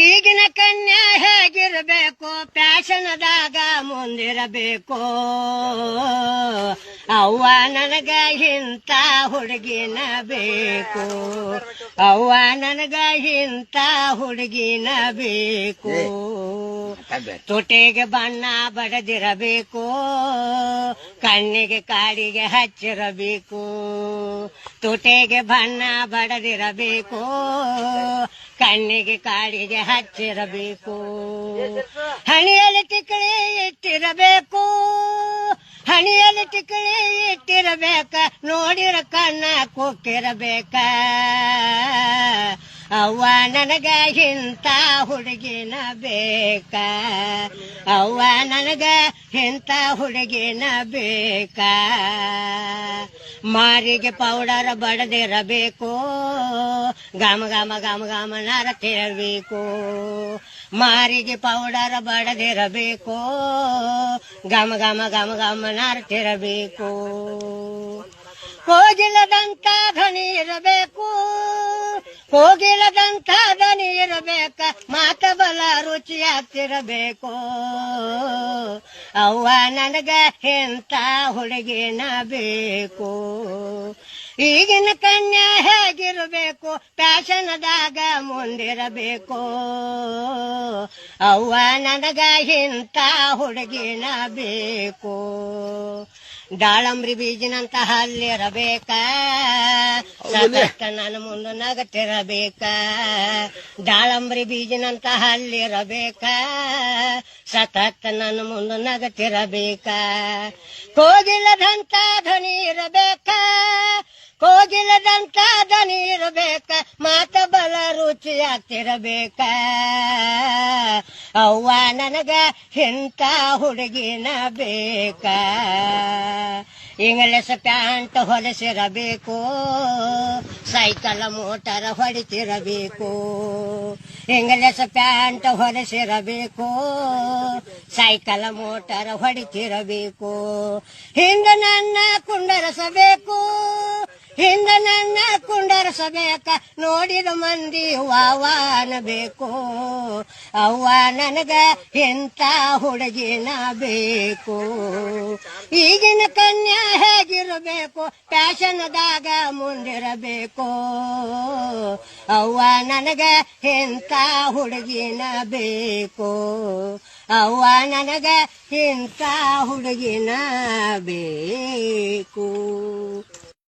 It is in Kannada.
ಈಗಿನ ಕನ್ಯಾ ಹೇಗಿರಬೇಕು? ಪ್ಯಾಶನದಾಗ ಮುಂದಿರಬೇಕು. ಅವ್ವ ನನಗ ಇಂಥ ಹುಡುಗಿನ ಬೇಕು. ಅವ್ವ ನನಗ ಇಂಥ ಹುಡುಗಿನ ಬೇಕು. ತುಟಿಗೆ ಬಣ್ಣ ಬಡದಿರಬೇಕು ಕಣ್ಣಿಗೆ ಕಾಡಿಗೆ ಹಚ್ಚಿರಬೇಕು ತುಟಿಗೆ ಬಣ್ಣ ಬಡದಿರಬೇಕು ಕಣ್ಣಿಗೆ ಕಾಡಿಗೆ ಹಚ್ಚಿರಬೇಕು ಹಣಿಯಲ್ಲಿ ತಿಕ್ಕಳಿ ಇಟ್ಟಿರಬೇಕು ಹಣಿಯಲ್ಲಿ ತಿಕ್ಕಳಿ ಇಟ್ಟಿರಬೇಕ ನೋಡಿರ ಕಣ್ಣ ಕುಕ್ಕಿರಬೇಕ ಅವ್ವ ನನಗ ಇಂಥ ಹುಡುಗಿನ ಬೇಕ? ಅವ್ವ ನನಗ ಇಂಥ ಹುಡುಗಿನ ಬೇಕ? ಮಾರಿಗೆ ಪೌಡರ್ ಬಡದಿರಬೇಕು. ಗಮ ಗಮ ಗಮ ಗಮ ನರತಿರಬೇಕು ಮಾರಿಗೆ ಪೌಡರ್ ಬಡದಿರಬೇಕು. ಗಮ ಗಮ ಗಮ ಗಮ ನರತಿರಬೇಕು ಕೋಗಿಲದಂತ ಧನಿ ಇರಬೇಕು. ಕೋಗಿಲದಂತ ನೀರಬೇಕ ಮಾತಬಲ ಮಾತ ಬಲ ರುಚಿ ಆಗ್ತಿರಬೇಕು ಅವ್ವ ನನಗ ಎಂತ ಹುಡುಗಿನ ಬೇಕು? ಈಗಿನ ಕನ್ಯಾ ಹೇಗಿರಬೇಕು? ಪ್ಯಾಶನದಾಗ ಮುಂದಿರಬೇಕು. ಅವ್ವ ನನಗ ಇಂಥ ಹುಡುಗಿನ ಬೇಕು? ದಾಳಂಬ್ರಿ ಬೀಜನಂತ ಹಲ್ಲಿರಬೇಕ. ಸಾಕಷ್ಟ ನನ್ನ ಮುಂದೆ ನಗತಿರಬೇಕ. ದಾಳಂಬ್ರಿ ಬೀಜನಂತ ಹಲ್ಲಿರಬೇಕ. ಸತತ್ತ ನನ್ನ ಮುಂದೆ ನಗತಿರಬೇಕ. ಕೋಗಿಲದಂತ ಧ್ವನಿ ಇರಬೇಕ. ಕೋಗಿಲದಂತ ಧ್ವನಿ ಇರಬೇಕ. ಮಾತ ಬಲ ರುಚಿ ಆಗ್ತಿರಬೇಕ ಅವ್ವ ನನಗ ಎಂತ ಹುಡುಗಿನ ಬೇಕ. ಇಂಗ್ಲಿಷ್ ಪ್ಯಾಂಟ್ ಹೊಲಸಿರಬೇಕು, ಸೈಕಲ್ ಮೋಟರ್ ಹೊಡಿತಿರಬೇಕು. ಇಂಗ್ಲೆಸ್ ಪ್ಯಾಂಟ್ ಹೊಲಸಿರಬೇಕು, ಸೈಕಲ್ ಮೋಟರ್ ಹೊಡಿತಿರಬೇಕು. ಹಿಂದೆ ನನ್ನ ಕುಂಡರಸಬೇಕು ಹಿಂದೆ ನನ್ನ ಕುಂಡರಸಬೇಕ ನೋಡಿದ ಮಂದಿ ವಾವಾನಬೇಕು ಅವ್ವ ನನಗ ಎಂತ ಹುಡುಗಿನ ಬೇಕು. ಈಗಿನ ಕನ್ಯಾ ಹೇಗಿರಬೇಕು? ಫ್ಯಾಷನ್ದಾಗ ಮುಂದಿರಬೇಕು. ಅವ್ವ ನನಗ ಎಂತ ಹುಡುಗಿನ ಬೇಕು. ಅವ್ವ ನನಗ ಇಂಥ ಹುಡುಗಿನ ಬೇಕು.